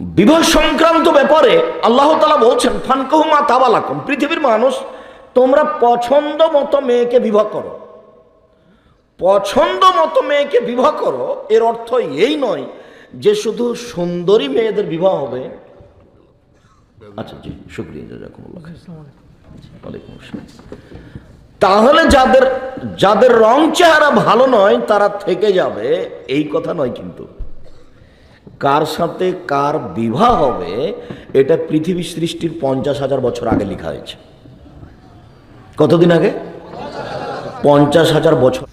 বিবাহ সংক্রান্ত ব্যাপারে আল্লাহ তালা বলছেন, ফানকহুমা তাবালাকম, পৃথিবীর মানুষ, তোমরা পছন্দ মতো মেয়েকে বিবাহ করো। পছন্দ মতো মেয়েকে বিবাহ করো, এর অর্থ এই নয় যে শুধু সুন্দরী মেয়েদের বিবাহ হবে। আচ্ছা জি। তাহলে যাদের যাদের রং চেহারা ভালো নয়, তারা থেকে যাবে, এই কথা নয় কিন্তু। কার সাথে কার বিবাহ হবে, এটা পৃথিবী সৃষ্টির পঞ্চাশ হাজার বছর আগে লেখা হয়েছে। কতদিন আগে? পঞ্চাশ হাজার বছর।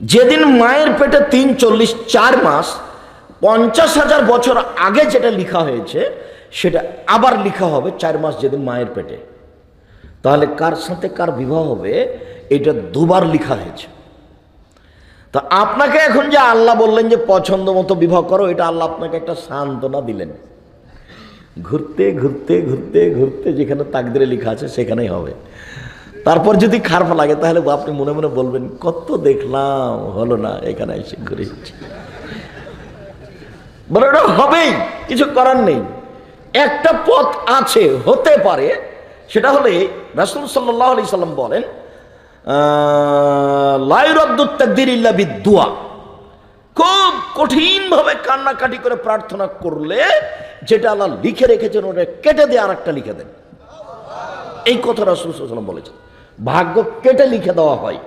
যেদিন মায়ের পেটে তিন চল্লিশ চার মাস, পঞ্চাশ হাজার বছর আগে যেটা লিখা হয়েছে, সেটা আবার লেখা হবে চার মাস যেদিন মায়ের পেটে। তাহলে কার সাথে কার বিবাহ হবে, এটা দুবার লেখা হয়েছে। তা আপনাকে এখন যে আল্লাহ বললেন যে পছন্দ মতো বিবাহ করো, এটা আল্লাহ আপনাকে একটা সান্ত্বনা দিলেন। ঘুরতে ঘুরতে ঘুরতে ঘুরতে যেখানে তাকদিরে লেখা আছে সেখানেই হবে। তারপর যদি খারাপ লাগে, তাহলে আপনি মনে মনে বলবেন, কত দেখলাম, হলো না, এখানে এসে ঘুরে বলে ওটা হবেই, কিছু করার নেই। একটা পথ আছে, হতে পারে, সেটা হলে রাসুল সাল্লাহ আলি সাল্লাম বলেন লাইরদ্দুত্তাকদিরিল্লা বিদুয়া খুব কঠিনভাবে কান্নাকাটি করে প্রার্থনা করলে যেটা আল্লাহ লিখে রেখেছেন, ওটা কেটে দিয়ে আর একটা লিখে দেন। এই কথা রাসুল বলেছেন। ভাগ্য কেটে লিখে দেওয়া হয়।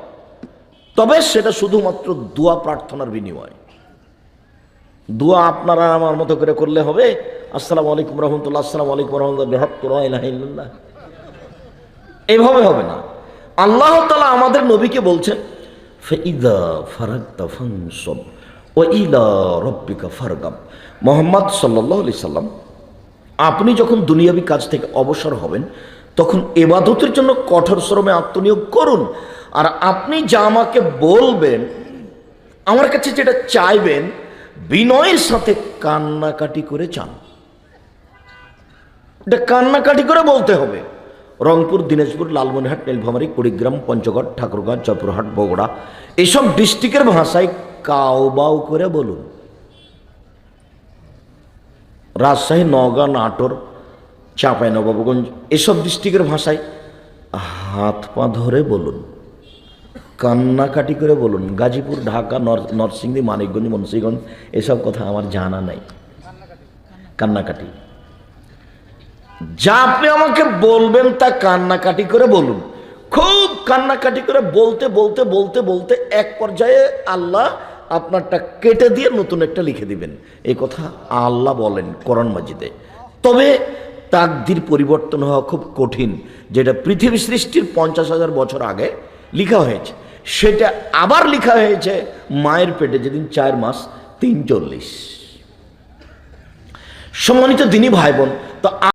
তবে সেটা শুধুমাত্র দোয়া প্রার্থনার বিনিময়। দোয়া আপনারা আমার মতো করে করলে হবে। আসসালামু আলাইকুম রহমতুল্লাহ, আসসালামু আলাইকুম রহমতুল্লাহ এইভাবে হবে না। আল্লাহ তালা আমাদের নবীকে বলছেন ও রব্বিকা ফারগাম মোহাম্মদ সাল্লাহ আলি সাল্লাম, আপনি যখন দুনিয়াবি কাজ থেকে অবসর হবেন, তখন এবাদতের জন্য কঠোর শ্রমে আত্মনিয়োগ করুন। আর আপনি যা আমাকে বলবেন, আমার কাছে যেটা চাইবেন, বিনয়ের সাথে কান্নাকাটি করে চান। এটা কান্নাকাটি করে বলতে হবে। রংপুর, দিনাজপুর, লালমনিরহাট, নীলফামারী, কুড়িগ্রাম, পঞ্চগড়, ঠাকুরগাঁ, জয়পুরহাট, বগুড়া। এসব ডিস্ট্রিক্টের ভাষায় কাউবাউ করে বলুন। রাজশাহী, নওগাঁ, নাটোর চাঁপাইনবাবগঞ্জ এসব ডিস্ট্রিক্টের ভাষায় হাত পা ধরে বলুন। কান্নাকাটি করে বলুন। গাজীপুর, ঢাকা, নর- নরসিংদী, মানিকগঞ্জ, মুন্সিগঞ্জ, এসব কথা আমার জানা নাই। কান্নাকাটি। যা আপনি আমাকে বলবেন তা কান্নাকাটি করে বলুন। খুব কান্নাকাটি করে বলতে বলতে বলতে বলতে এক পর্যায়ে আল্লাহ আপনারটা কেটে দিয়ে নতুন একটা লিখে দিবেন। এই কথা আল্লাহ বলেন কোরআন মাজিদে। তবে তাকদির পরিবর্তন হওয়া খুব কঠিন, যেটা পৃথিবী সৃষ্টির পঞ্চাশ হাজার বছর আগে লিখা হয়েছে। সেটা আবার লিখা হয়েছে মায়ের পেটে যেদিন চার মাস তিন চল্লিশ। সম্মানিত দিনই ভাই বোন, তো